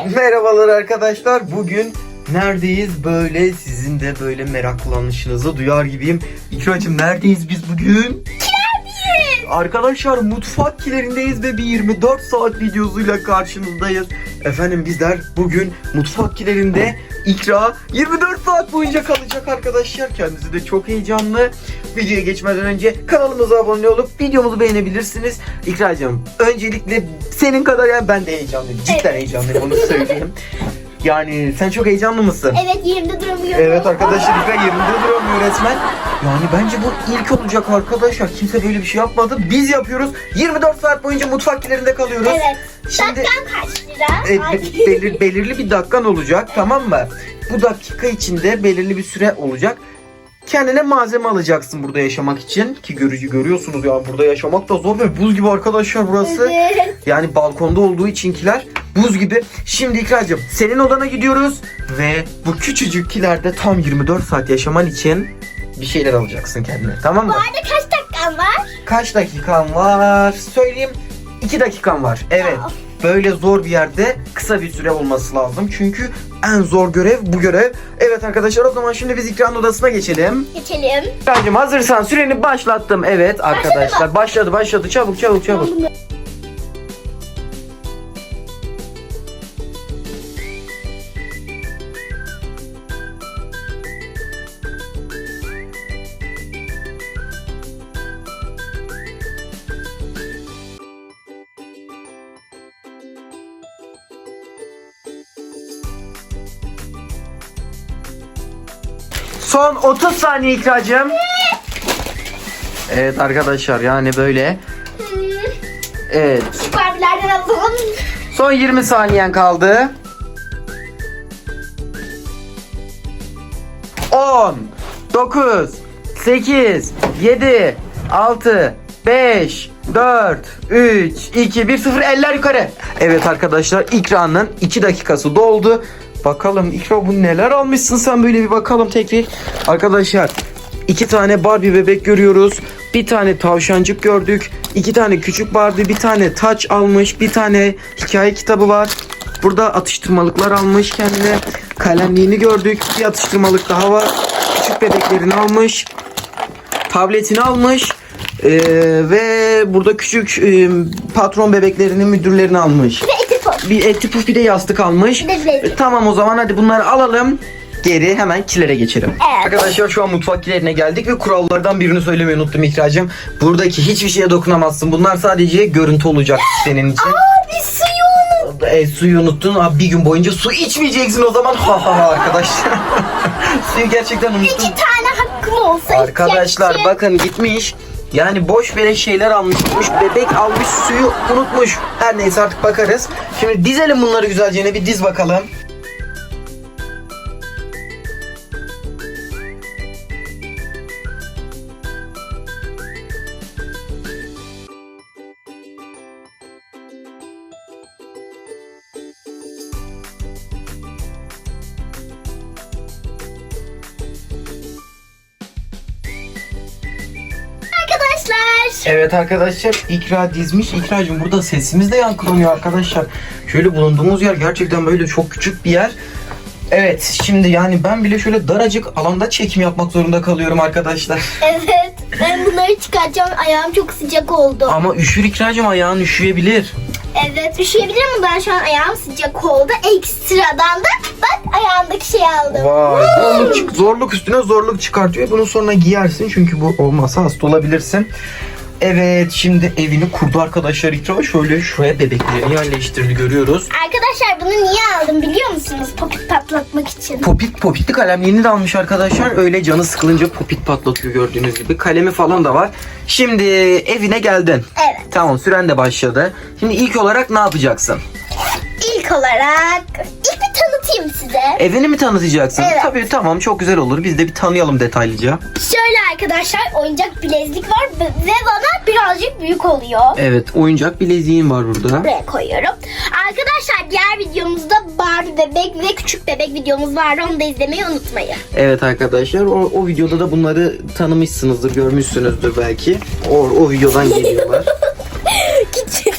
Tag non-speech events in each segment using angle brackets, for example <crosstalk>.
<laughs> Merhabalar arkadaşlar. Bugün neredeyiz? Böyle sizin de böyle meraklanışınızı duyar gibiyim. İkracığım neredeyiz biz bugün? Arkadaşlar mutfak kilerindeyiz ve bir 24 saat videosuyla karşınızdayız. Efendim bizler bugün mutfak kilerinde ikra 24 saat boyunca kalacak arkadaşlar. Kendisi de çok heyecanlı. Videoya geçmeden önce kanalımıza abone olup videomuzu beğenebilirsiniz. İkracığım öncelikle senin kadar yani ben de heyecanlıyım. Cidden heyecanlıyım onu söyleyeyim. <laughs> Yani sen çok heyecanlı mısın? Evet yerimde duramıyorum. Evet arkadaşlar İkra yerinde duramıyor resmen. Yani bence bu ilk olacak arkadaşlar. Kimse böyle bir şey yapmadı. Biz yapıyoruz. 24 saat boyunca mutfak kilerinde kalıyoruz. Evet. Şimdi Dakikam kaç lira? Evet, be- belir- belirli bir dakikan olacak tamam mı? Bu dakika içinde belirli bir süre olacak. Kendine malzeme alacaksın burada yaşamak için. Ki görücü görüyorsunuz ya burada yaşamak da zor ve buz gibi arkadaşlar burası. Evet. Yani balkonda olduğu içinkiler buz gibi. Şimdi İkracığım senin odana gidiyoruz ve bu küçücük kilerde tam 24 saat yaşaman için bir şeyler alacaksın kendine tamam mı? Bu arada kaç dakikam var? Kaç dakikan var? Söyleyeyim 2 dakikan var. Evet. Aa. Böyle zor bir yerde kısa bir süre olması lazım. Çünkü en zor görev bu görev. Evet arkadaşlar o zaman şimdi biz ekran odasına geçelim. Geçelim. Kancım hazırsan süreni başlattım. Evet arkadaşlar başladı başladı çabuk çabuk çabuk. Ben bunu- Son 30 saniye ikracım. Evet arkadaşlar yani böyle. Evet. Şu Barbie'lerden alalım. Son 20 saniyen kaldı. 10 9 8 7 6 5 4 3 2 1 0 eller yukarı. Evet arkadaşlar ikranın 2 dakikası doldu. Bakalım ikra bu neler almışsın sen böyle bir bakalım tekrar. Arkadaşlar iki tane Barbie bebek görüyoruz. Bir tane tavşancık gördük. iki tane küçük Barbie, bir tane taç almış, bir tane hikaye kitabı var. Burada atıştırmalıklar almış kendine. Kalemliğini gördük. Bir atıştırmalık daha var. Küçük bebeklerini almış. Tabletini almış. Ee, ve burada küçük e, patron bebeklerinin müdürlerini almış. Bir eti pop. Bir eti puf bir de yastık almış. E, tamam o zaman hadi bunları alalım. Geri hemen kilere geçelim. Evet. Arkadaşlar şu an mutfak kilerine geldik ve kurallardan birini söylemeyi unuttum İkracığım. Buradaki hiçbir şeye dokunamazsın. Bunlar sadece görüntü olacak senin için. Abi suyu E, suyu unuttun. Abi bir gün boyunca su içmeyeceksin o zaman. Ha ha ha arkadaşlar. <laughs> suyu gerçekten unuttun. İki tane hakkım olsa Arkadaşlar bakın gitmiş. Yani boş beleş şeyler almış. Bebek almış suyu unutmuş. Her neyse artık bakarız. Şimdi dizelim bunları güzelce bir diz bakalım. Arkadaşlar. Evet arkadaşlar ikra dizmiş. İkracığım burada sesimiz de yankılanıyor arkadaşlar. Şöyle bulunduğumuz yer gerçekten böyle çok küçük bir yer. Evet şimdi yani ben bile şöyle daracık alanda çekim yapmak zorunda kalıyorum arkadaşlar. <laughs> Evet. Ben bunları çıkartacağım. Ayağım çok sıcak oldu. Ama üşür ikracığım ayağın üşüyebilir. Evet üşüyebilir ama ben şu an ayağım sıcak oldu. Ekstradan da bak ayağımdaki şeyi aldım. Vay zorluk, zorluk üstüne zorluk çıkartıyor. Bunu sonra giyersin çünkü bu olmazsa hasta olabilirsin. Evet şimdi evini kurdu arkadaşlar İkra. Şöyle şuraya bebeklerini yerleştirdi görüyoruz. Arkadaşlar bunu niye aldım biliyor musunuz? Popit patlatmak için. Popit popitli kalemliğini de almış arkadaşlar. Öyle canı sıkılınca popit patlatıyor gördüğünüz gibi. Kalemi falan da var. Şimdi evine geldin. Evet. Tamam süren de başladı. Şimdi ilk olarak ne yapacaksın? İlk olarak ilk bir. Evini mi tanıtacaksın? Evet. Tabii tamam çok güzel olur. Biz de bir tanıyalım detaylıca. Şöyle arkadaşlar oyuncak bilezik var ve bana birazcık büyük oluyor. Evet oyuncak bileziğin var burada. Buraya koyuyorum. Arkadaşlar diğer videomuzda Barbie bebek ve küçük bebek videomuz vardı. Onu da izlemeyi unutmayın. Evet arkadaşlar o, o videoda da bunları tanımışsınızdır, görmüşsünüzdür belki. O, o videodan geliyorlar. <laughs> Küçük.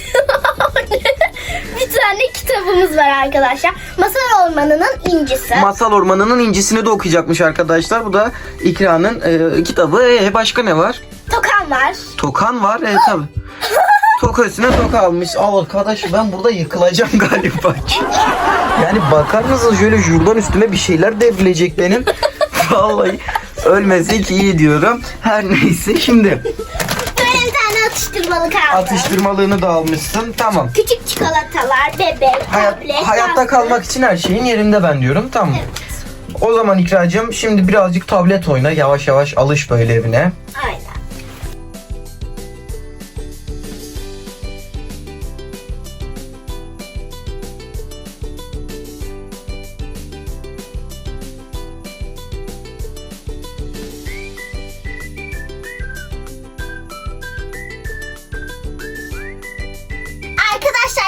bir tane kitap kitabımız var arkadaşlar. Masal Ormanı'nın incisi. Masal Ormanı'nın incisini de okuyacakmış arkadaşlar. Bu da İkra'nın e, kitabı. E, başka ne var? Tokan var. Tokan var. E tabi. Toka üstüne toka almış. Aa arkadaş ben burada yıkılacağım galiba. Yani bakar mısınız şöyle jurdan üstüme bir şeyler devrilecek benim. Vallahi ölmesek iyi diyorum. Her neyse şimdi tane atıştırmalık aldım. atıştırmalığını da almışsın. Tamam. Küçük çikolatalar, bebek, Hayat, tablet. hayatta kalmak için her şeyin yerinde ben diyorum. Tamam. O zaman İkracığım şimdi birazcık tablet oyna. Yavaş yavaş alış böyle evine. Aynen.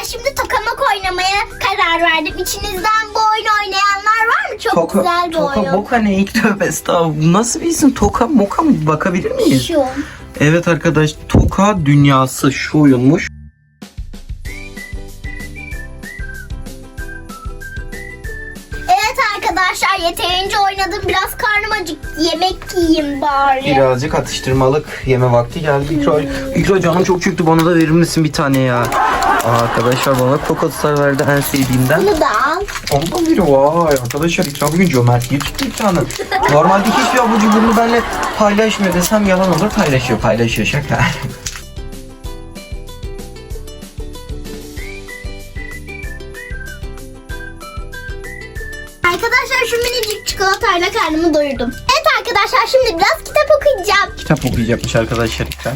Arkadaşlar şimdi tokamak oynamaya karar verdim. İçinizden bu oyunu oynayanlar var mı? Çok güzel bir toka oyun. boka ne ilk tövbe estağfurullah. Nasıl bir isim? Toka moka mı? Bakabilir miyiz? Şu. Evet arkadaş Toka dünyası şu oyunmuş. Evet arkadaşlar yeterince oynadım. Biraz karnım acıktı. Yemek yiyeyim bari. Birazcık atıştırmalık yeme vakti geldi. İkra, İkra canım çok çıktı bana da verir misin bir tane ya? Arkadaşlar bana Coca verdi en sevdiğimden. Bunu da al. Ondan biri vay arkadaşlar İkra bugün cömertliği tuttu İkra'nın. Normalde hiçbir abur cuburunu benimle paylaşmıyor desem yalan olur paylaşıyor paylaşıyor şaka. Arkadaşlar şu minicik çikolatayla karnımı doyurdum. Evet arkadaşlar şimdi biraz kitap okuyacağım. Kitap okuyacakmış arkadaşlar İkra.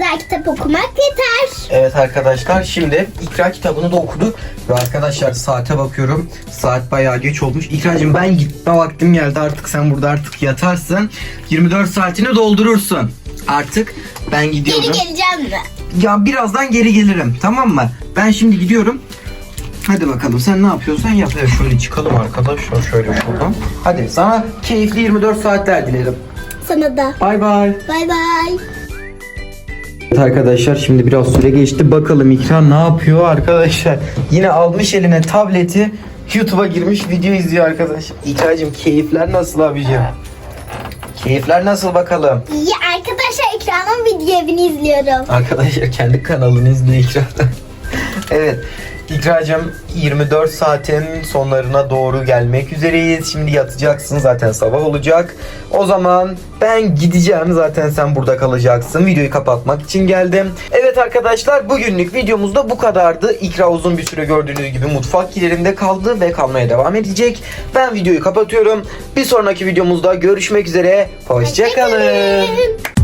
Kadar kitap okumak yeter. Evet arkadaşlar şimdi İkra kitabını da okudu. Ve arkadaşlar saate bakıyorum. Saat bayağı geç olmuş. İkracığım ben gitme vaktim geldi artık sen burada artık yatarsın. 24 saatini doldurursun. Artık ben gidiyorum. Geri geleceğim mi? Ya birazdan geri gelirim tamam mı? Ben şimdi gidiyorum. Hadi bakalım sen ne yapıyorsan yap. Evet, şöyle çıkalım arkadaşlar şöyle şuradan. Hadi sana keyifli 24 saatler dilerim. Sana da. Bay bay. Bay bay. Evet arkadaşlar şimdi biraz süre geçti. Bakalım İkra ne yapıyor arkadaşlar. Yine almış eline tableti. YouTube'a girmiş video izliyor arkadaş. İkracığım keyifler nasıl abicim? Keyifler nasıl bakalım? İyi arkadaşlar ekranın video evini izliyorum. Arkadaşlar kendi kanalını izliyor İkra'da. <laughs> evet. İkracığım 24 saatin sonlarına doğru gelmek üzereyiz. Şimdi yatacaksın zaten sabah olacak. O zaman ben gideceğim zaten sen burada kalacaksın. Videoyu kapatmak için geldim. Evet arkadaşlar bugünlük videomuz da bu kadardı. İkra uzun bir süre gördüğünüz gibi mutfak yerinde kaldı ve kalmaya devam edecek. Ben videoyu kapatıyorum. Bir sonraki videomuzda görüşmek üzere. Hoşçakalın. Hoşçakalın.